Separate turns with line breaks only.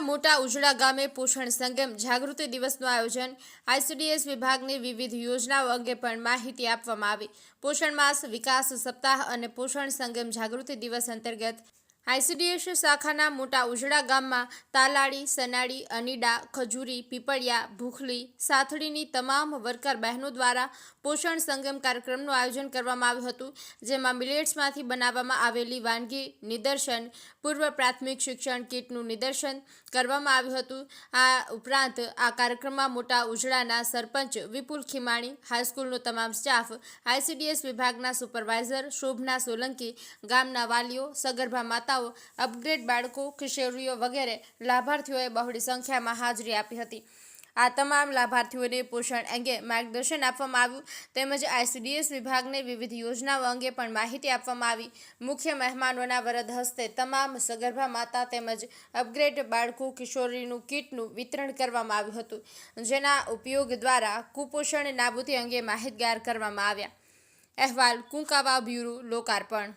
મોટા ઉજળા ગામે પોષણ સંગમ જાગૃતિ દિવસનું આયોજન આઈસીડીએસ વિભાગની વિવિધ યોજનાઓ અંગે પણ માહિતી આપવામાં આવી. પોષણ માસ વિકાસ સપ્તાહ અને પોષણ સંગમ જાગૃતિ દિવસ અંતર્ગત આઈસીડીએસ શાખાના મોટા ઉજડા ગામમાં તાલાડી સનાડી અનીડા, ખજૂરી, પીપળિયા, ભૂખલી, સાથળીની તમામ વર્કર બહેનો દ્વારા પોષણ સંગમ કાર્યક્રમનું આયોજન કરવામાં આવ્યું હતું, જેમાં મિલેટ્સમાંથી બનાવવામાં આવેલી વાનગી નિદર્શન, પૂર્વ પ્રાથમિક શિક્ષણ કીટનું નિદર્શન કરવામાં આવ્યું હતું. આ ઉપરાંત આ કાર્યક્રમમાં મોટા ઉજડાના સરપંચ વિપુલ ખીમાણી, હાઈસ્કૂલનો તમામ સ્ટાફ, આઈસીડીએસ વિભાગના સુપરવાઇઝર શોભના સોલંકી, ગામના વાલીઓ, સગર્ભા માતાઓ અપગ્રેડ બાળકો, કિશોરીઓ વગેરે લાભાર્થીઓએ બહોળી સંખ્યામાં હાજરી આપી હતી. આ તમામ લાભાર્થીઓને પોષણ અંગે માર્ગદર્શન આપવામાં આવ્યું તેમજ આઈસીડીએસ વિભાગને વિવિધ યોજનાઓ અંગે પણ માહિતી આપવામાં આવી. મુખ્ય મહેમાનોના વરદ હસ્તે તમામ સગર્ભા માતા તેમજ અપગ્રેડ બાળકો કિશોરીનું કીટનું વિતરણ કરવામાં આવ્યું હતું, જેના ઉપયોગ દ્વારા કુપોષણ નાબૂદી અંગે માહિતગાર કરવામાં આવ્યા. અહેવાલ કુંકાવા બ્યુરો, લોકાર્પણ.